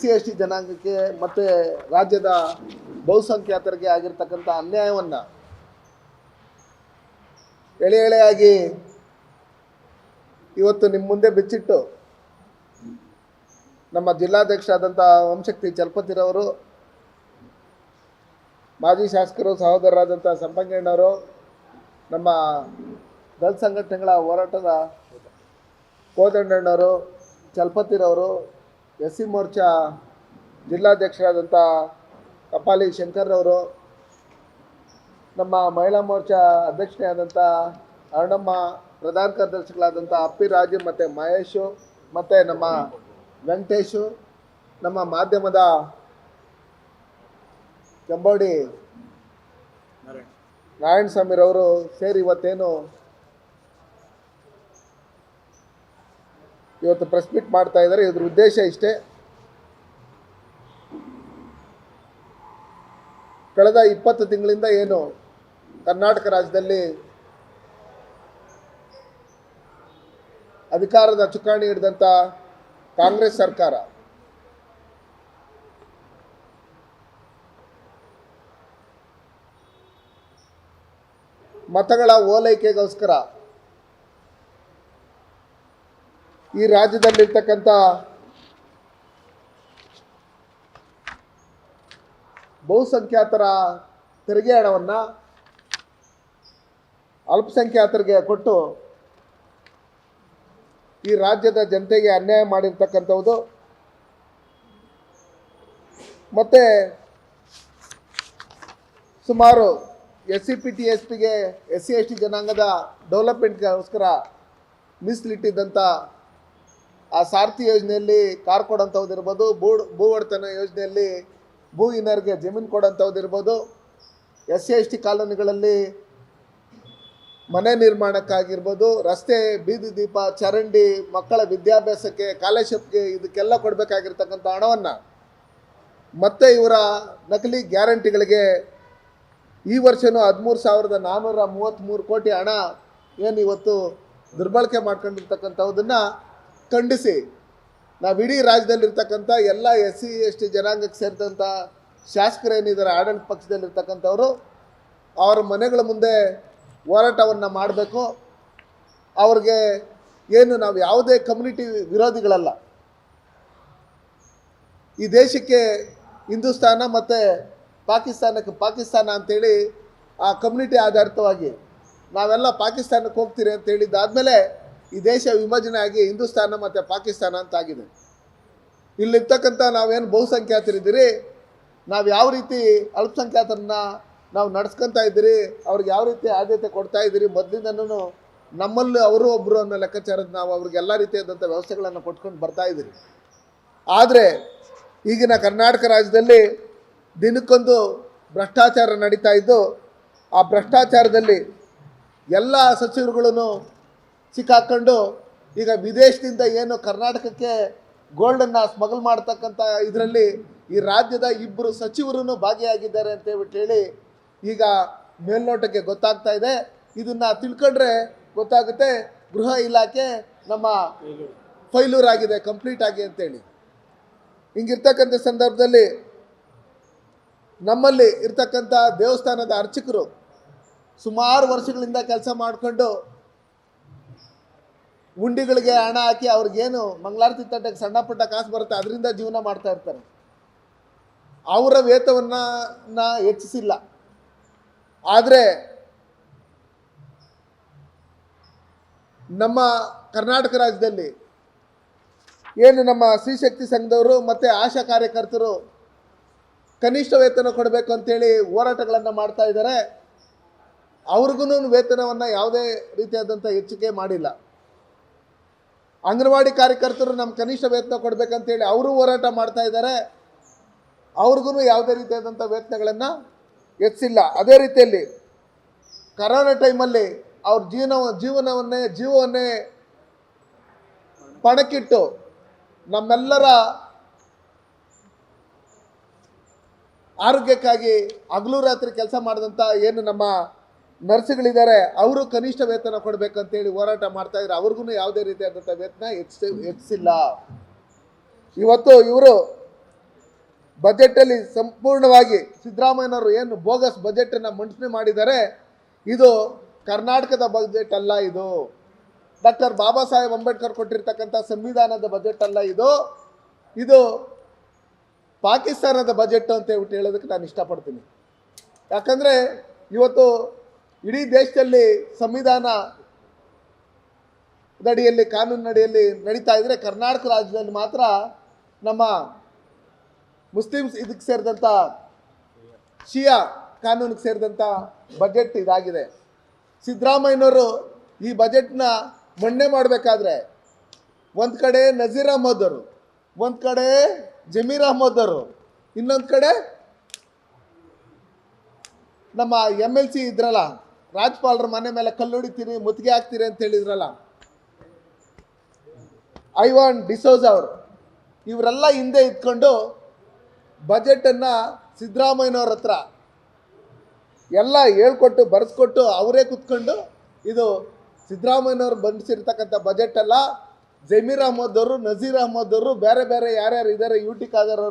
C S T ಜನಾಂಗಕ್ಕೆ ಮತ್ತು ರಾಜ್ಯದ ಬಹುಸಂಖ್ಯಾತರಿಗೆ ಆಗಿರ್ತಕ್ಕಂಥ ಅನ್ಯಾಯವನ್ನು ಎಳೆ ಎಳೆಯಾಗಿ ಇವತ್ತು ನಿಮ್ಮ ಮುಂದೆ ಬಿಚ್ಚಿಟ್ಟು ನಮ್ಮ ಜಿಲ್ಲಾಧ್ಯಕ್ಷರಾದಂಥ ವಂಶಕ್ತಿ ಚಲಪತಿರವರು ಮಾಜಿ ಶಾಸಕರು ಸಹೋದರರಾದಂಥ ಸಂಪಂಗಣ್ಣವರು, ನಮ್ಮ ದಲ್ ಸಂಘಟನೆಗಳ ಹೋರಾಟದ ಕೋದಂಡಣ್ಣವರು ಚಲಪತಿರವರು ಎಸ್ ಸಿ ಮೋರ್ಚಾ ಜಿಲ್ಲಾಧ್ಯಕ್ಷರಾದಂಥ ಕಪಾಲಿ ಶಂಕರ್ರವರು ನಮ್ಮ ಮಹಿಳಾ ಮೋರ್ಚಾ ಅಧ್ಯಕ್ಷೆಯಾದಂಥ ಅರುಣಮ್ಮ, ಪ್ರಧಾನ ಕಾರ್ಯದರ್ಶಿಗಳಾದಂಥ ಅಪ್ಪಿ ರಾಜು ಮತ್ತು ಮಹೇಶು ಮತ್ತು ನಮ್ಮ ವೆಂಕಟೇಶು, ನಮ್ಮ ಮಾಧ್ಯಮದ ಕೆಂಬೋಡಿ ನಾರಾಯಣ ಸ್ವಾಮಿರವರು ಸೇರಿ ಇವತ್ತೇನು ಇವತ್ತು ಪ್ರೆಸ್ ಮೀಟ್ ಮಾಡ್ತಾ ಇದ್ದಾರೆ. ಇದ್ರ ಉದ್ದೇಶ ಇಷ್ಟೇ. ಕಳೆದ ಇಪ್ಪತ್ತು ತಿಂಗಳಿಂದ ಏನು ಕರ್ನಾಟಕ ರಾಜ್ಯದಲ್ಲಿ ಅಧಿಕಾರದ ಚುಕ್ಕಾಣಿ ಹಿಡಿದಂಥ ಕಾಂಗ್ರೆಸ್ ಸರ್ಕಾರ ಮತಗಳ ಓಲೈಕೆಗೋಸ್ಕರ ಈ ರಾಜ್ಯದಲ್ಲಿರ್ತಕ್ಕಂಥ ಬಹುಸಂಖ್ಯಾತರ ತೆರಿಗೆ ಹಣವನ್ನು ಅಲ್ಪಸಂಖ್ಯಾತರಿಗೆ ಕೊಟ್ಟು ಈ ರಾಜ್ಯದ ಜನತೆಗೆ ಅನ್ಯಾಯ ಮಾಡಿರ್ತಕ್ಕಂಥದ್ದು ಮತ್ತು ಸುಮಾರು S C P T S ಪಿಗೆ ಎಸ್ ಸಿ ಎಸ್ ಟಿ ಜನಾಂಗದ ಡೆವಲಪ್ಮೆಂಟ್ಗೋಸ್ಕರ ಮೀಸಲಿಟ್ಟಿದ್ದಂಥ ಆ ಸಾರ್ಥಿ ಯೋಜನೆಯಲ್ಲಿ ಕಾರ್ ಕೊಡೋಂಥವ್ದಿರ್ಬೋದು ಭೂ ಭೂ ಒಡೆತನ ಯೋಜನೆಯಲ್ಲಿ ಭೂ ಇನರ್ಗೆ ಜಮೀನು ಕೊಡೋಂಥವ್ದಿರ್ಬೋದು ಎಸ್ ಸಿ ಎಸ್ ಟಿ ಕಾಲೋನಿಗಳಲ್ಲಿ ಮನೆ ನಿರ್ಮಾಣಕ್ಕಾಗಿರ್ಬೋದು, ರಸ್ತೆ, ಬೀದಿ ದೀಪ, ಚರಂಡಿ, ಮಕ್ಕಳ ವಿದ್ಯಾಭ್ಯಾಸಕ್ಕೆ ಕಾಲರ್ಶಿಪ್ಗೆ ಇದಕ್ಕೆಲ್ಲ ಕೊಡಬೇಕಾಗಿರ್ತಕ್ಕಂಥ ಹಣವನ್ನು ಮತ್ತೆ ಇವರ ನಕಲಿ ಗ್ಯಾರಂಟಿಗಳಿಗೆ ಈ ವರ್ಷವೂ ಹದಿಮೂರು ಸಾವಿರದ ನಾನ್ನೂರ ಮೂವತ್ತ್ಮೂರು ಕೋಟಿ ಹಣ ಏನು ಇವತ್ತು ದುರ್ಬಳಕೆ ಮಾಡ್ಕೊಂಡಿರ್ತಕ್ಕಂಥದ್ದನ್ನು ಖಂಡಿಸಿ. ನಾವು ಇಡೀ ರಾಜ್ಯದಲ್ಲಿರ್ತಕ್ಕಂಥ ಎಲ್ಲ ಎಸ್ ಸಿ ಎಸ್ ಟಿ ಜನಾಂಗಕ್ಕೆ ಸೇರಿದಂಥ ಶಾಸಕರೇನಿದ್ದಾರೆ ಆಡಳಿತ ಪಕ್ಷದಲ್ಲಿರ್ತಕ್ಕಂಥವರು, ಅವರ ಮನೆಗಳ ಮುಂದೆ ಹೋರಾಟವನ್ನು ಮಾಡಬೇಕು. ಅವ್ರಿಗೆ ಏನು ನಾವು ಯಾವುದೇ ಕಮ್ಯುನಿಟಿ ವಿರೋಧಿಗಳಲ್ಲ. ಈ ದೇಶಕ್ಕೆ ಹಿಂದೂಸ್ತಾನ ಮತ್ತು ಪಾಕಿಸ್ತಾನಕ್ಕೆ ಪಾಕಿಸ್ತಾನ ಅಂತೇಳಿ ಆ ಕಮ್ಯುನಿಟಿ ಆಧಾರಿತವಾಗಿ ನಾವೆಲ್ಲ ಪಾಕಿಸ್ತಾನಕ್ಕೆ ಹೋಗ್ತೀರಿ ಅಂತ ಹೇಳಿದ್ದಾದಮೇಲೆ ಈ ದೇಶ ವಿಭಜನೆ ಆಗಿ ಹಿಂದೂಸ್ತಾನ ಮತ್ತು ಪಾಕಿಸ್ತಾನ ಅಂತ ಆಗಿದೆ. ಇಲ್ಲಿರ್ತಕ್ಕಂಥ ನಾವೇನು ಬಹುಸಂಖ್ಯಾತರಿದ್ದೀರಿ? ನಾವು ಯಾವ ರೀತಿ ಅಲ್ಪಸಂಖ್ಯಾತರನ್ನ ನಾವು ನಡ್ಸ್ಕೊಂತ ಇದ್ದೀರಿ? ಅವ್ರಿಗೆ ಯಾವ ರೀತಿ ಆದ್ಯತೆ ಕೊಡ್ತಾ ಇದ್ದೀರಿ? ಮೊದಲಿಂದನೂ ನಮ್ಮಲ್ಲಿ ಅವರು ಒಬ್ಬರು ಅನ್ನೋ ಲೆಕ್ಕಾಚಾರದ ನಾವು ಅವ್ರಿಗೆ ಎಲ್ಲ ರೀತಿಯಾದಂಥ ವ್ಯವಸ್ಥೆಗಳನ್ನು ಕೊಟ್ಕೊಂಡು ಬರ್ತಾ ಇದ್ದೀರಿ. ಆದರೆ ಈಗಿನ ಕರ್ನಾಟಕ ರಾಜ್ಯದಲ್ಲಿ ದಿನಕ್ಕೊಂದು ಭ್ರಷ್ಟಾಚಾರ ನಡೀತಾ ಇದ್ದು, ಆ ಭ್ರಷ್ಟಾಚಾರದಲ್ಲಿ ಎಲ್ಲ ಸಚಿವರುಗಳನ್ನು ಸಿಕ್ಕಾಕೊಂಡು ಈಗ ವಿದೇಶದಿಂದ ಏನು ಕರ್ನಾಟಕಕ್ಕೆ ಗೋಲ್ಡನ್ನು ಸ್ಮಗಲ್ ಮಾಡ್ತಕ್ಕಂಥ ಇದರಲ್ಲಿ ಈ ರಾಜ್ಯದ ಇಬ್ಬರು ಸಚಿವರು ಭಾಗಿಯಾಗಿದ್ದಾರೆ ಅಂತ ಹೇಳಿ ಈಗ ಮೇಲ್ನೋಟಕ್ಕೆ ಗೊತ್ತಾಗ್ತಾ ಇದೆ. ಇದನ್ನು ತಿಳ್ಕೊಂಡ್ರೆ ಗೊತ್ತಾಗುತ್ತೆ. ಗೃಹ ಇಲಾಖೆ ನಮ್ಮ ಫೈಲೂರ್ ಆಗಿದೆ ಕಂಪ್ಲೀಟ್ ಆಗಿ ಅಂತೇಳಿ. ಹಿಂಗಿರ್ತಕ್ಕಂಥ ಸಂದರ್ಭದಲ್ಲಿ ನಮ್ಮಲ್ಲಿ ಇರ್ತಕ್ಕಂಥ ದೇವಸ್ಥಾನದ ಅರ್ಚಕರು ಸುಮಾರು ವರ್ಷಗಳಿಂದ ಕೆಲಸ ಮಾಡಿಕೊಂಡು ಉಂಡಿಗಳಿಗೆ ಹಣ ಹಾಕಿ ಅವ್ರಿಗೇನು ಮಂಗಳಾರತಿ ತಟ್ಟಕ್ಕೆ ಸಣ್ಣ ಪುಟ್ಟ ಕಾಸು ಬರುತ್ತೆ, ಅದರಿಂದ ಜೀವನ ಮಾಡ್ತಾ ಇರ್ತಾರೆ. ಅವರ ವೇತವನ್ನು ಹೆಚ್ಚಿಸಿಲ್ಲ. ಆದರೆ ನಮ್ಮ ಕರ್ನಾಟಕ ರಾಜ್ಯದಲ್ಲಿ ಏನು ನಮ್ಮ ಸ್ತ್ರೀಶಕ್ತಿ ಸಂಘದವರು ಮತ್ತು ಆಶಾ ಕಾರ್ಯಕರ್ತರು ಕನಿಷ್ಠ ವೇತನ ಕೊಡಬೇಕು ಅಂತೇಳಿ ಹೋರಾಟಗಳನ್ನು ಮಾಡ್ತಾ ಇದ್ದಾರೆ. ಅವ್ರಿಗೂ ವೇತನವನ್ನು ಯಾವುದೇ ರೀತಿಯಾದಂಥ ಹೆಚ್ಚಿಗೆ ಮಾಡಿಲ್ಲ. ಅಂಗನವಾಡಿ ಕಾರ್ಯಕರ್ತರು ನಮ್ಮ ಕನಿಷ್ಠ ವೇತನ ಕೊಡಬೇಕಂತೇಳಿ ಅವರು ಹೋರಾಟ ಮಾಡ್ತಾ ಇದ್ದಾರೆ. ಅವ್ರಿಗೂ ಯಾವುದೇ ರೀತಿಯಾದಂಥ ವೇತನಗಳನ್ನು ಹೆಚ್ಚಿಲ್ಲ ಅದೇ ರೀತಿಯಲ್ಲಿ ಕರೋನಾ ಟೈಮಲ್ಲಿ ಅವ್ರ ಜೀವನ, ಜೀವನವನ್ನೇ, ಜೀವವನ್ನೇ ಪಣಕ್ಕಿಟ್ಟು ನಮ್ಮೆಲ್ಲರ ಆರೋಗ್ಯಕ್ಕಾಗಿ ಹಗಲು ರಾತ್ರಿ ಕೆಲಸ ಮಾಡಿದಂಥ ಏನು ನಮ್ಮ ನರ್ಸ್ಗಳಿದ್ದಾರೆ, ಅವರು ಕನಿಷ್ಠ ವೇತನ ಕೊಡಬೇಕಂತೇಳಿ ಹೋರಾಟ ಮಾಡ್ತಾ ಇದ್ದಾರೆ ಅವ್ರಿಗೂ ಯಾವುದೇ ರೀತಿಯಾದಂಥ ವೇತನ ಹೆಚ್ಚ ಹೆಚ್ಚಿಲ್ಲ ಇವತ್ತು ಇವರು ಬಜೆಟಲ್ಲಿ ಸಂಪೂರ್ಣವಾಗಿ ಸಿದ್ದರಾಮಯ್ಯನವರು ಏನು ಬೋಗಸ್ ಬಜೆಟನ್ನು ಮಂಡನೆ ಮಾಡಿದ್ದಾರೆ, ಇದು ಕರ್ನಾಟಕದ ಬಜೆಟ್ ಅಲ್ಲ ಇದು. ಡಾಕ್ಟರ್ ಬಾಬಾ ಸಾಹೇಬ್ ಅಂಬೇಡ್ಕರ್ ಕೊಟ್ಟಿರ್ತಕ್ಕಂಥ ಸಂವಿಧಾನದ ಬಜೆಟ್ ಅಲ್ಲ ಇದು. ಇದು ಪಾಕಿಸ್ತಾನದ ಬಜೆಟ್ ಅಂತ ಹೇಳ್ಬಿಟ್ಟು ಹೇಳೋದಕ್ಕೆ ನಾನು ಇಷ್ಟಪಡ್ತೀನಿ. ಯಾಕಂದರೆ ಇವತ್ತು ಇಡೀ ದೇಶದಲ್ಲಿ ಸಂವಿಧಾನ ಅಡಿಯಲ್ಲಿ ಕಾನೂನು ಅಡಿಯಲ್ಲಿ ನಡೀತಾ ಇದ್ರೆ ಕರ್ನಾಟಕ ರಾಜ್ಯದಲ್ಲಿ ಮಾತ್ರ ನಮ್ಮ ಮುಸ್ಲಿಮ್ಸ್ ಇದಕ್ಕೆ ಸೇರಿದಂಥ ಶಿಯಾ ಕಾನೂನಿಗೆ ಸೇರಿದಂಥ ಬಜೆಟ್ ಇದಾಗಿದೆ. ಸಿದ್ದರಾಮಯ್ಯನವರು ಈ ಬಜೆಟ್ನ ಮಂಡನೆ ಮಾಡಬೇಕಾದ್ರೆ ಒಂದು ಕಡೆ ನಜೀರ್ ಅಹಮದ್ ಅವರು ಒಂದು ಕಡೆ ಜಮೀರ್ ಅಹಮದ್ ಅವರು ಇನ್ನೊಂದು ಕಡೆ ನಮ್ಮ ಎಂ ಎಲ್ ಸಿ ಇದ್ರಲ್ಲ ರಾಜ್ಪಾಲರ ಮನೆ ಮೇಲೆ ಕಲ್ಲು ಹೊಡಿತೀರಿ ಮುತ್ತಿಗೆ ಹಾಕ್ತೀರಿ ಅಂತ ಹೇಳಿದ್ರಲ್ಲ. ಐವಾನ್ ಡಿಸೋಜ್ ಅವರು, ಇವರೆಲ್ಲ ಹಿಂದೆ ಇದ್ಕೊಂಡು ಬಜೆಟನ್ನು ಸಿದ್ದರಾಮಯ್ಯನವ್ರ ಹತ್ರ ಎಲ್ಲ ಹೇಳ್ಕೊಟ್ಟು, ಬರೆಸ್ಕೊಟ್ಟು ಅವರೇ ಕುತ್ಕೊಂಡು ಇದು ಸಿದ್ದರಾಮಯ್ಯನವ್ರು ಬಂಡಿಸಿರ್ತಕ್ಕಂಥ ಬಜೆಟ್ ಅಲ್ಲ. ಜಮೀರ್ ಅಹಮದ್ ಅವರು, ನಜೀರ್ ಅಹಮದ್ ಅವರು, ಬೇರೆ ಬೇರೆ ಯಾರ್ಯಾರು ಇದ್ದಾರೆ ಯು ಟಿ ಖಾದರ್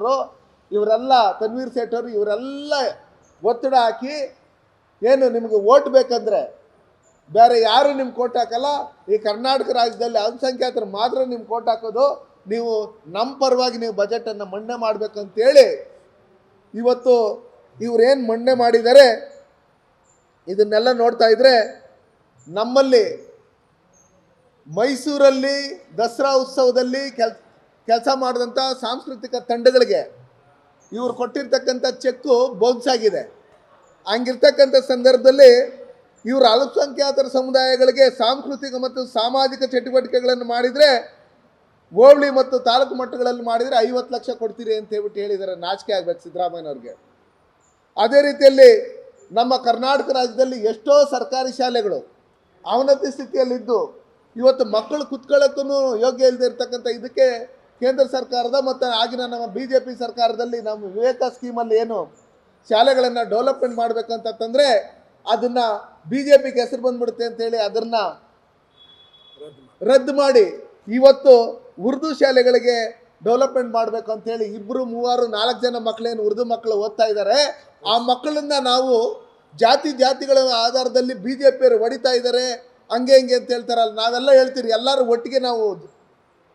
ಇವರೆಲ್ಲ, ತನ್ವೀರ್ ಸೇಠ್ ಅವರು, ಇವರೆಲ್ಲ ಒತ್ತಡ ಹಾಕಿ ಏನು ನಿಮಗೆ ಓಟ್ ಬೇಕಂದ್ರೆ ಬೇರೆ ಯಾರು ನಿಮ್ಗೆ ಕೋಟ್ ಹಾಕಲ್ಲ? ಈ ಕರ್ನಾಟಕ ರಾಜ್ಯದಲ್ಲಿ ಅಲ್ಪಸಂಖ್ಯಾತರು ಮಾತ್ರ ನಿಮ್ಗೆ ಕೋಟ್ ಹಾಕೋದು. ನೀವು ನಮ್ಮ ಪರವಾಗಿ ನೀವು ಬಜೆಟನ್ನು ಮಣ್ಣೆ ಮಾಡಬೇಕಂತೇಳಿ ಇವತ್ತು ಇವರೇನು ಮಣ್ಣೆ ಮಾಡಿದ್ದಾರೆ ಇದನ್ನೆಲ್ಲ ನೋಡ್ತಾ ಇದ್ರೆ ನಮ್ಮಲ್ಲಿ ಮೈಸೂರಲ್ಲಿ ದಸರಾ ಉತ್ಸವದಲ್ಲಿ ಕೆಲ್, ಕೆಲಸ ಮಾಡಿದಂಥ ಸಾಂಸ್ಕೃತಿಕ ತಂಡಗಳಿಗೆ ಇವರು ಕೊಟ್ಟಿರ್ತಕ್ಕಂಥ ಚೆಕ್ಕು ಬೌನ್ಸ್ ಆಗಿದೆ. ಹಂಗಿರ್ತಕ್ಕಂಥ ಸಂದರ್ಭದಲ್ಲಿ ಇವರು ಅಲ್ಪಸಂಖ್ಯಾತರ ಸಮುದಾಯಗಳಿಗೆ ಸಾಂಸ್ಕೃತಿಕ ಮತ್ತು ಸಾಮಾಜಿಕ ಚಟುವಟಿಕೆಗಳನ್ನು ಮಾಡಿದರೆ ಹೋಬಳಿ ಮತ್ತು ತಾಲೂಕು ಮಟ್ಟಗಳಲ್ಲಿ ಮಾಡಿದರೆ ಐವತ್ತು ಲಕ್ಷ ಕೊಡ್ತೀರಿ ಅಂತ ಹೇಳ್ಬಿಟ್ಟು ಹೇಳಿದ್ದಾರೆ ನಾಚಿಕೆ ಆಗ್ಬೇಕು ಸಿದ್ದರಾಮಯ್ಯನವ್ರಿಗೆ. ಅದೇ ರೀತಿಯಲ್ಲಿ ನಮ್ಮ ಕರ್ನಾಟಕ ರಾಜ್ಯದಲ್ಲಿ ಎಷ್ಟೋ ಸರ್ಕಾರಿ ಶಾಲೆಗಳು ಅವನತಿ ಸ್ಥಿತಿಯಲ್ಲಿದ್ದು ಇವತ್ತು ಮಕ್ಕಳು ಕುತ್ಕೊಳ್ಳೋಕ್ಕೂ ಯೋಗ್ಯ ಇಲ್ಲದೆ ಇರ್ತಕ್ಕಂಥ ಇದಕ್ಕೆ ಕೇಂದ್ರ ಸರ್ಕಾರದ ಮತ್ತು ಆಗಿನ ನಮ್ಮ ಬಿ ಜೆ ಪಿ ಸರ್ಕಾರದಲ್ಲಿ ನಮ್ಮ ವಿವೇಕ ಸ್ಕೀಮಲ್ಲಿ ಏನು ಶಾಲೆಗಳನ್ನು ಡೆವಲಪ್ಮೆಂಟ್ ಮಾಡಬೇಕಂತಂದರೆ ಅದನ್ನು ಬಿ ಜೆ ಪಿಗೆ ಹೆಸರು ಬಂದ್ಬಿಡುತ್ತೆ ಅಂತೇಳಿ ಅದನ್ನು ರದ್ದು ಮಾಡಿ. ಇವತ್ತು ಉರ್ದು ಶಾಲೆಗಳಿಗೆ ಡೆವಲಪ್ಮೆಂಟ್ ಮಾಡಬೇಕು ಅಂತೇಳಿ ಇಬ್ಬರು ಮೂವರು, ನಾಲ್ಕು ಜನ ಮಕ್ಕಳೇನು ಉರ್ದು ಮಕ್ಕಳು ಓದ್ತಾ ಇದ್ದಾರೆ. ಆ ಮಕ್ಕಳನ್ನ ನಾವು ಜಾತಿ ಜಾತಿಗಳ ಆಧಾರದಲ್ಲಿ ಬಿ ಜೆ ಪಿಯವರು ಹೊಡಿತಾ ಇದ್ದಾರೆ. ಹಂಗೆ ಹಿಂಗೆ ಅಂತ ಹೇಳ್ತಾರಲ್ಲ, ನಾವೆಲ್ಲ ಹೇಳ್ತೀರಿ, ಎಲ್ಲರೂ ಒಟ್ಟಿಗೆ ನಾವು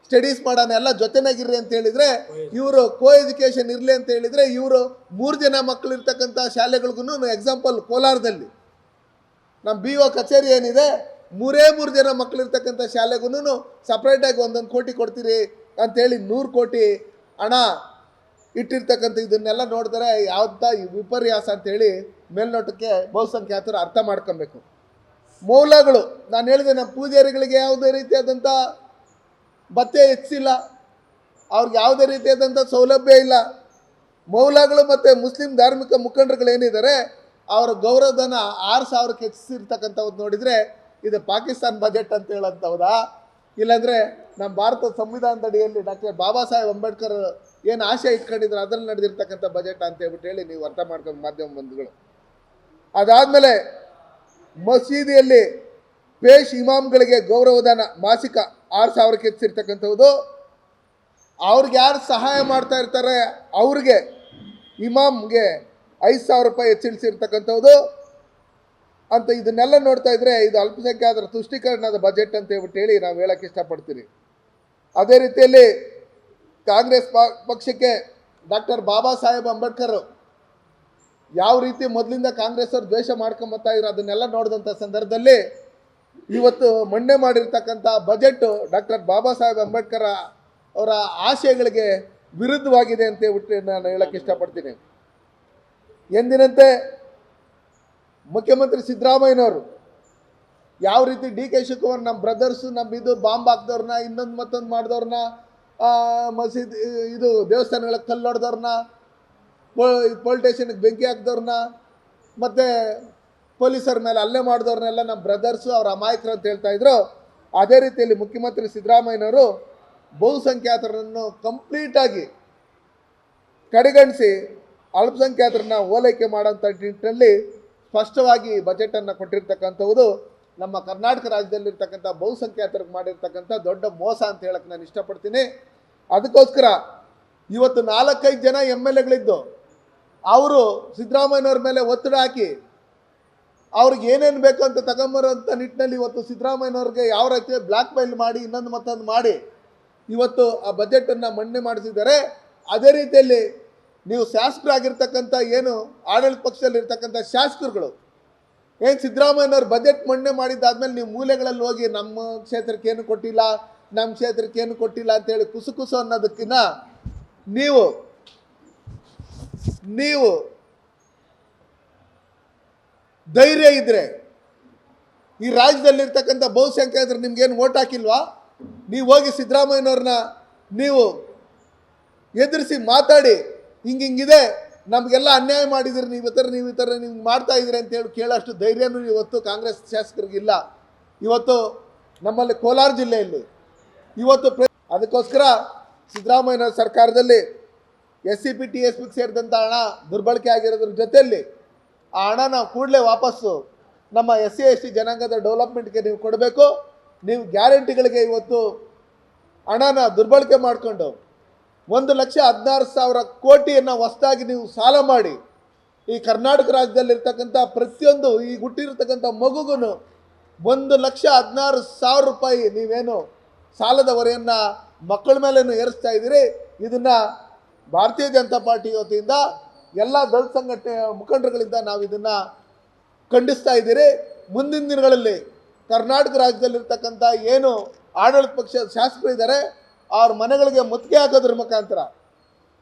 ಸ್ಟಡೀಸ್ ಮಾಡೋಣ, ಎಲ್ಲ ಜೊತೆನಾಗಿರ್ರಿ ಅಂತ ಹೇಳಿದ್ರೆ, ಇವರು ಕೋ ಎಜುಕೇಶನ್ ಇರಲಿ ಅಂತ ಹೇಳಿದ್ರೆ, ಇವರು ಮೂರು ಜನ ಮಕ್ಕಳು ಇರ್ತಕ್ಕಂಥ ಶಾಲೆಗಳಿಗೂ ಎಕ್ಸಾಂಪಲ್ ಕೋಲಾರದಲ್ಲಿ. ನಮ್ಮ ಬಿ ಒ ಕಚೇರಿ ಏನಿದೆ, ಮೂರೇ ಮೂರು ಜನ ಮಕ್ಕಳು ಇರ್ತಕ್ಕಂಥ ಶಾಲೆಗೂ ಸಪ್ರೇಟಾಗಿ ಒಂದೊಂದು ಕೋಟಿ ಕೊಡ್ತೀರಿ ಅಂತೇಳಿ ನೂರು ಕೋಟಿ ಹಣ ಇಟ್ಟಿರ್ತಕ್ಕಂಥ ಇದನ್ನೆಲ್ಲ ನೋಡಿದ್ರೆ ಯಾವ್ದ ವಿಪರ್ಯಾಸ ಅಂತೇಳಿ ಮೇಲ್ನೋಟಕ್ಕೆ ಬಹುಸಂಖ್ಯಾತರು ಅರ್ಥ ಮಾಡ್ಕೊಬೇಕು. ಮೌಲಗಳು ನಾನು ಹೇಳಿದೆ, ನಮ್ಮ ಪೂಜಾರಿಗಳಿಗೆ ಯಾವುದೇ ರೀತಿಯಾದಂಥ ಭತ್ಯೆ ಹೆಚ್ಚಿಲ್ಲ. ಅವ್ರಿಗೆ ಯಾವುದೇ ರೀತಿಯಾದಂಥ ಸೌಲಭ್ಯ ಇಲ್ಲ. ಮೌಲಾಗಳು ಮತ್ತು ಮುಸ್ಲಿಂ ಧಾರ್ಮಿಕ ಮುಖಂಡರುಗಳೇನಿದ್ದಾರೆ ಅವರ ಗೌರವಧನ ಆರು ಸಾವಿರಕ್ಕೆ ಹೆಚ್ಚಿಸಿರ್ತಕ್ಕಂಥವ್ದು ನೋಡಿದರೆ ಇದು ಪಾಕಿಸ್ತಾನ್ ಬಜೆಟ್ ಅಂತ ಹೇಳೋಂಥವ್ದಾ? ಇಲ್ಲಾಂದರೆ ನಮ್ಮ ಭಾರತದ ಸಂವಿಧಾನದ ಅಡಿಯಲ್ಲಿ ಡಾಕ್ಟರ್ ಬಾಬಾ ಸಾಹೇಬ್ ಅಂಬೇಡ್ಕರ್ ಏನು ಆಶೆ ಇಟ್ಕೊಂಡಿದ್ರು, ಅದರಲ್ಲಿ ನಡೆದಿರ್ತಕ್ಕಂಥ ಬಜೆಟ್ ಅಂತ ಹೇಳ್ಬಿಟ್ಟು ಹೇಳಿ ನೀವು ಅರ್ಥ ಮಾಡ್ಕೊಂಡು ಮಾಧ್ಯಮ ಬಂಧುಗಳು. ಅದಾದಮೇಲೆ ಮಸೀದಿಯಲ್ಲಿ ಪೇಶ್ ಇಮಾಮ್ಗಳಿಗೆ ಗೌರವಧನ ಮಾಸಿಕ ಆರು ಸಾವಿರಕ್ಕೆ ಹೆಚ್ಚಿರ್ತಕ್ಕಂಥದ್ದು ಅವ್ರಿಗೆ ಯಾರು ಸಹಾಯ ಮಾಡ್ತಾ ಇರ್ತಾರೆ, ಅವ್ರಿಗೆ ಇಮಾಮ್ಗೆ ಐದು ಸಾವಿರ ರೂಪಾಯಿ ಹೆಚ್ಚಿಳಿಸಿರ್ತಕ್ಕಂಥವ್ದು ಅಂತ ಇದನ್ನೆಲ್ಲ ನೋಡ್ತಾ ಇದ್ರೆ ಇದು ಅಲ್ಪಸಂಖ್ಯಾತರ ತುಷ್ಟೀಕರಣದ ಬಜೆಟ್ ಅಂತ ಹೇಳ್ಬಿಟ್ಟು ಹೇಳಿ ನಾವು ಹೇಳಕ್ಕೆ ಇಷ್ಟಪಡ್ತೀವಿ. ಅದೇ ರೀತಿಯಲ್ಲಿ ಕಾಂಗ್ರೆಸ್ ಪಕ್ಷಕ್ಕೆ ಡಾಕ್ಟರ್ ಬಾಬಾ ಸಾಹೇಬ್ ಅಂಬೇಡ್ಕರ್ ಯಾವ ರೀತಿ ಮೊದಲಿಂದ ಕಾಂಗ್ರೆಸ್ ಅವ್ರು ದ್ವೇಷ ಮಾಡ್ಕೊಂಬತ್ತಾ ಇದ್ರು, ಅದನ್ನೆಲ್ಲ ನೋಡಿದಂಥ ಸಂದರ್ಭದಲ್ಲಿ ಇವತ್ತು ಮಂಡನೆ ಮಾಡಿರ್ತಕ್ಕಂಥ ಬಜೆಟ್ ಡಾಕ್ಟರ್ ಬಾಬಾ ಸಾಹೇಬ್ ಅಂಬೇಡ್ಕರ್ ಅವರ ಆಶಯಗಳಿಗೆ ವಿರುದ್ಧವಾಗಿದೆ ಅಂತ ಹೇಳ್ಬಿಟ್ಟು ನಾನು ಹೇಳಕ್ಕೆ ಇಷ್ಟಪಡ್ತೀನಿ. ಎಂದಿನಂತೆ ಮುಖ್ಯಮಂತ್ರಿ ಸಿದ್ದರಾಮಯ್ಯನವರು ಯಾವ ರೀತಿ ಡಿ ಕೆ ಶಿವಕುಮಾರ್ ನಮ್ಮ ಬ್ರದರ್ಸ್ ನಮ್ಮ ಇದು ಬಾಂಬ್ ಹಾಕ್ದವ್ರನ್ನ, ಇನ್ನೊಂದು ಮತ್ತೊಂದು ಮಾಡಿದವ್ರನ್ನ ಮಸೀದಿ, ಇದು ದೇವಸ್ಥಾನಗಳಿಗೆ ಕಲ್ಲು ಪೊಲ್ ಪೊಲಿಟೇಷನ್ಗೆ ಬೆಂಕಿ ಹಾಕ್ದವ್ರನ್ನ, ಮತ್ತು ಪೊಲೀಸರ ಮೇಲೆ ಹಲ್ಲೆ ಮಾಡಿದವ್ರನ್ನೆಲ್ಲ ನಮ್ಮ ಬ್ರದರ್ಸು ಅವ್ರ ಅಮಾಯಕರು ಅಂತ ಹೇಳ್ತಾ ಇದ್ರು. ಅದೇ ರೀತಿಯಲ್ಲಿ ಮುಖ್ಯಮಂತ್ರಿ ಸಿದ್ದರಾಮಯ್ಯನವರು ಬಹುಸಂಖ್ಯಾತರನ್ನು ಕಂಪ್ಲೀಟಾಗಿ ಕಡೆಗಣಿಸಿ ಅಲ್ಪಸಂಖ್ಯಾತರನ್ನ ಓಲೈಕೆ ಮಾಡೋಂಥ ನಿಟ್ಟಿನಲ್ಲಿ ಸ್ಪಷ್ಟವಾಗಿ ಬಜೆಟನ್ನು ಕೊಟ್ಟಿರ್ತಕ್ಕಂಥದ್ದು ನಮ್ಮ ಕರ್ನಾಟಕ ರಾಜ್ಯದಲ್ಲಿರ್ತಕ್ಕಂಥ ಬಹುಸಂಖ್ಯಾತರಿಗೆ ಮಾಡಿರ್ತಕ್ಕಂಥ ದೊಡ್ಡ ಮೋಸ ಅಂತ ಹೇಳಕ್ಕೆ ನಾನು ಇಷ್ಟಪಡ್ತೀನಿ. ಅದಕ್ಕೋಸ್ಕರ ಇವತ್ತು ನಾಲ್ಕೈದು ಜನ ಎಂ ಎಲ್ ಎಗಳಿದ್ದು ಅವರು ಸಿದ್ದರಾಮಯ್ಯನವ್ರ ಮೇಲೆ ಒತ್ತಡ ಹಾಕಿ ಅವ್ರಿಗೆ ಏನೇನು ಬೇಕು ಅಂತ ತಗೊಂಬರೋಂಥ ನಿಟ್ಟಿನಲ್ಲಿ ಇವತ್ತು ಸಿದ್ದರಾಮಯ್ಯನವ್ರಿಗೆ ಯಾವ ರೀತಿ ಬ್ಲ್ಯಾಕ್ ಮೇಲ್ ಮಾಡಿ, ಇನ್ನೊಂದು ಮತ್ತೊಂದು ಮಾಡಿ ಇವತ್ತು ಆ ಬಜೆಟನ್ನು ಮಣ್ಣೆ ಮಾಡಿಸಿದ್ದಾರೆ. ಅದೇ ರೀತಿಯಲ್ಲಿ ನೀವು ಶಾಸಕರಾಗಿರ್ತಕ್ಕಂಥ ಏನು ಆಡಳಿತ ಪಕ್ಷದಲ್ಲಿ ಇರ್ತಕ್ಕಂಥ ಶಾಸಕರುಗಳು, ಏನು ಸಿದ್ದರಾಮಯ್ಯನವ್ರು ಬಜೆಟ್ ಮಣ್ಣೆ ಮಾಡಿದ್ದಾದ್ಮೇಲೆ ನೀವು ಮೂಲೆಗಳಲ್ಲಿ ಹೋಗಿ ನಮ್ಮ ಕ್ಷೇತ್ರಕ್ಕೆ ಏನು ಕೊಟ್ಟಿಲ್ಲ, ನಮ್ಮ ಕ್ಷೇತ್ರಕ್ಕೆ ಏನು ಕೊಟ್ಟಿಲ್ಲ ಅಂತೇಳಿ ಕುಸು ಕುಸು ಅನ್ನೋದಕ್ಕಿಂತ ನೀವು ನೀವು ಧೈರ್ಯ ಇದ್ರೆ, ಈ ರಾಜ್ಯದಲ್ಲಿರ್ತಕ್ಕಂಥ ಬಹುಸಂಖ್ಯಾತರು ನಿಮ್ಗೇನು ಓಟ್ ಹಾಕಿಲ್ವಾ? ನೀವು ಹೋಗಿ ಸಿದ್ದರಾಮಯ್ಯನವ್ರನ್ನ ನೀವು ಎದುರಿಸಿ ಮಾತಾಡಿ, ಹಿಂಗೆ ಹಿಂಗಿದೆ ನಮಗೆಲ್ಲ ಅನ್ಯಾಯ ಮಾಡಿದಿರಿ, ನೀವು ಈ ನೀವು ಈ ಥರ, ನೀವು ಮಾಡ್ತಾ ಇದ್ದೀರಿ ಅಂತೇಳಿ ಕೇಳೋಷ್ಟು ಧೈರ್ಯನೂ ಇವತ್ತು ಕಾಂಗ್ರೆಸ್ ಶಾಸಕರಿಗಿಲ್ಲ ಇವತ್ತು ನಮ್ಮಲ್ಲಿ ಕೋಲಾರ ಜಿಲ್ಲೆಯಲ್ಲಿ ಇವತ್ತು ಪ್ರ, ಅದಕ್ಕೋಸ್ಕರ ಸಿದ್ದರಾಮಯ್ಯ ಸರ್ಕಾರದಲ್ಲಿ S C P, T S ಪಿಗೆ ಸೇರಿದಂಥ ಹಣ ದುರ್ಬಳಕೆ ಆಗಿರೋದ್ರ ಜೊತೆಯಲ್ಲಿ ಆ ಹಣನ ಕೂಡಲೇ ವಾಪಸ್ಸು ನಮ್ಮ ಎಸ್ ಸಿ ಎಸ್ ಟಿ ಜನಾಂಗದ ಡೆವಲಪ್ಮೆಂಟ್ಗೆ ನೀವು ಕೊಡಬೇಕು. ನೀವು ಗ್ಯಾರಂಟಿಗಳಿಗೆ ಇವತ್ತು ಹಣನ ದುರ್ಬಳಕೆ ಮಾಡಿಕೊಂಡು ಒಂದು ಲಕ್ಷ ಹದಿನಾರು ಸಾವಿರ ಕೋಟಿಯನ್ನು ಹೊಸದಾಗಿ ನೀವು ಸಾಲ ಮಾಡಿ ಈ ಕರ್ನಾಟಕ ರಾಜ್ಯದಲ್ಲಿರ್ತಕ್ಕಂಥ ಪ್ರತಿಯೊಂದು, ಈ ಹುಟ್ಟಿರ್ತಕ್ಕಂಥ ಮಗುಗೂ ಒಂದು ಲಕ್ಷ ಹದಿನಾರು ಸಾವಿರ ರೂಪಾಯಿ ನೀವೇನು ಸಾಲದ ಹೊರೆಯನ್ನು ಮಕ್ಕಳ ಮೇಲೇನು ಏರಿಸ್ತಾ ಇದ್ದೀರಿ? ಇದನ್ನು ಭಾರತೀಯ ಜನತಾ ಪಾರ್ಟಿ ವತಿಯಿಂದ ಎಲ್ಲ ದಲಿತ ಸಂಘಟನೆ ಮುಖಂಡರುಗಳಿಂದ ನಾವು ಇದನ್ನು ಖಂಡಿಸ್ತಾ ಇದ್ದೀರಿ. ಮುಂದಿನ ದಿನಗಳಲ್ಲಿ ಕರ್ನಾಟಕ ರಾಜ್ಯದಲ್ಲಿರ್ತಕ್ಕಂಥ ಏನು ಆಡಳಿತ ಪಕ್ಷದ ಶಾಸಕರಿದ್ದಾರೆ, ಅವ್ರ ಮನೆಗಳಿಗೆ ಮುತ್ತಿಗೆ ಹಾಕೋದ್ರ ಮುಖಾಂತರ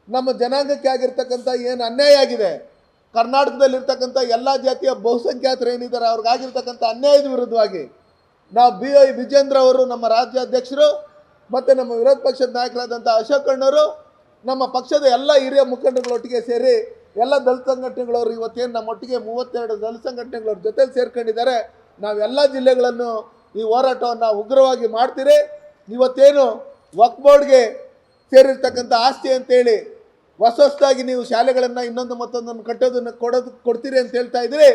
ನಮ್ಮ ಜನಾಂಗಕ್ಕೆ ಆಗಿರ್ತಕ್ಕಂಥ ಏನು ಅನ್ಯಾಯ ಆಗಿದೆ, ಕರ್ನಾಟಕದಲ್ಲಿರ್ತಕ್ಕಂಥ ಎಲ್ಲ ಜಾತಿಯ ಬಹುಸಂಖ್ಯಾತರು ಏನಿದ್ದಾರೆ ಅವ್ರಿಗಾಗಿರ್ತಕ್ಕಂಥ ಅನ್ಯಾಯದ ವಿರುದ್ಧವಾಗಿ ನಾವು ಬಿ ಐ ವಿಜೇಂದ್ರ ಅವರು, ನಮ್ಮ ರಾಜ್ಯಾಧ್ಯಕ್ಷರು ಮತ್ತು ನಮ್ಮ ವಿರೋಧ ಪಕ್ಷದ ನಾಯಕರಾದಂಥ ಅಶೋಕ್ ಅಣ್ಣವರು, ನಮ್ಮ ಪಕ್ಷದ ಎಲ್ಲ ಹಿರಿಯ ಮುಖಂಡಗಳೊಟ್ಟಿಗೆ ಸೇರಿ ಎಲ್ಲ ದಲಿತ ಸಂಘಟನೆಗಳವರು ಇವತ್ತೇನು ನಮ್ಮೊಟ್ಟಿಗೆ ಮೂವತ್ತೆರಡು ದಲಿತ ಸಂಘಟನೆಗಳವ್ರ ಜೊತೆಲಿ ಸೇರ್ಕೊಂಡಿದ್ದಾರೆ ನಾವೆಲ್ಲ ಜಿಲ್ಲೆಗಳನ್ನು ಈ ಹೋರಾಟವನ್ನು ಉಗ್ರವಾಗಿ ಮಾಡ್ತೀರಿ. ಇವತ್ತೇನು ವಕ್ ಬೋರ್ಡ್ಗೆ ಸೇರಿರ್ತಕ್ಕಂಥ ಆಸ್ತಿ ಅಂತೇಳಿ ಹೊಸ ಹೊಸದಾಗಿ ನೀವು ಶಾಲೆಗಳನ್ನು ಇನ್ನೊಂದು ಮತ್ತೊಂದನ್ನು ಕಟ್ಟೋದನ್ನು ಕೊಡೋದು ಕೊಡ್ತೀರಿ ಅಂತ ಹೇಳ್ತಾ ಇದ್ದೀರಿ.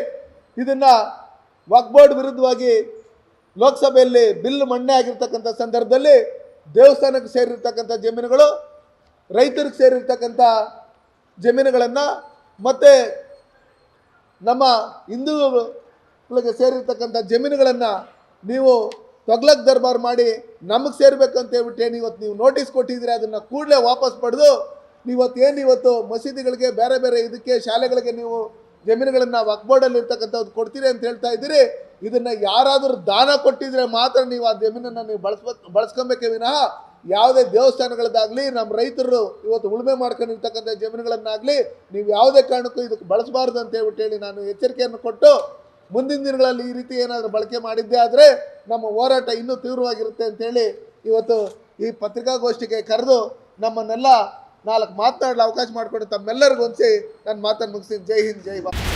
ಇದನ್ನು ವಕ್ ಬೋರ್ಡ್ ವಿರುದ್ಧವಾಗಿ ಲೋಕಸಭೆಯಲ್ಲಿ ಬಿಲ್ ಮಣ್ಣೆ ಆಗಿರ್ತಕ್ಕಂಥ ಸಂದರ್ಭದಲ್ಲಿ ದೇವಸ್ಥಾನಕ್ಕೆ ಸೇರಿರ್ತಕ್ಕಂಥ ಜಮೀನುಗಳು, ರೈತರಿಗೆ ಸೇರಿರ್ತಕ್ಕಂಥ ಜಮೀನುಗಳನ್ನು ಮತ್ತು ನಮ್ಮ ಹಿಂದೂಗಳಿಗೆ ಸೇರಿರ್ತಕ್ಕಂಥ ಜಮೀನುಗಳನ್ನು ನೀವು ತೊಗ್ಲಕ್ ದರ್ಬಾರ್ ಮಾಡಿ ನಮಗೆ ಸೇರ್ಬೇಕಂತ ಹೇಳ್ಬಿಟ್ಟು ಏನು ಇವತ್ತು ನೀವು ನೋಟಿಸ್ ಕೊಟ್ಟಿದ್ದೀರಿ? ಅದನ್ನು ಕೂಡಲೇ ವಾಪಸ್ ಪಡೆದು ನೀವತ್ತು ಏನು ಇವತ್ತು ಮಸೀದಿಗಳಿಗೆ ಬೇರೆ ಬೇರೆ ಇದಕ್ಕೆ ಶಾಲೆಗಳಿಗೆ ನೀವು ಜಮೀನುಗಳನ್ನು ವಕ್ಬೋರ್ಡಲ್ಲಿ ಇರ್ತಕ್ಕಂಥದ್ದು ಕೊಡ್ತೀರಿ ಅಂತ ಹೇಳ್ತಾ ಇದ್ದೀರಿ. ಇದನ್ನು ಯಾರಾದರೂ ದಾನ ಕೊಟ್ಟಿದ್ರೆ ಮಾತ್ರ ನೀವು ಆ ಜಮೀನನ್ನು ನೀವು ಬಳಸ್ಬೇಕು ಬಳಸ್ಕೊಬೇಕೇ ವಿನಃ ಯಾವುದೇ ದೇವಸ್ಥಾನಗಳದ್ದಾಗಲಿ, ನಮ್ಮ ರೈತರು ಇವತ್ತು ಉಳುಮೆ ಮಾಡ್ಕೊಂಡಿರ್ತಕ್ಕಂಥ ಜಮೀನುಗಳನ್ನಾಗಲಿ ನೀವು ಯಾವುದೇ ಕಾರಣಕ್ಕೂ ಇದಕ್ಕೆ ಬಳಸಬಾರ್ದು ಅಂತ ಹೇಳ್ಬಿಟ್ಟು ಹೇಳಿ ನಾನು ಎಚ್ಚರಿಕೆಯನ್ನು ಕೊಟ್ಟು, ಮುಂದಿನ ದಿನಗಳಲ್ಲಿ ಈ ರೀತಿ ಏನಾದರೂ ಬಳಕೆ ಮಾಡಿದ್ದೇ ಆದರೆ ನಮ್ಮ ಹೋರಾಟ ಇನ್ನೂ ತೀವ್ರವಾಗಿರುತ್ತೆ ಅಂತೇಳಿ ಇವತ್ತು ಈ ಪತ್ರಿಕಾಗೋಷ್ಠಿಗೆ ಕರೆದು ನಮ್ಮನ್ನೆಲ್ಲ ನಾಲ್ಕು ಮಾತನಾಡಲು ಅವಕಾಶ ಮಾಡಿಕೊಂಡು ತಮ್ಮೆಲ್ಲರಿಗೂ ಹೊಂದಿಸಿ ನನ್ನ ಮಾತನ್ನು ಮುಗಿಸ್ತೀನಿ. ಜೈ ಹಿಂದ್, ಜೈ ಭಾರತ್.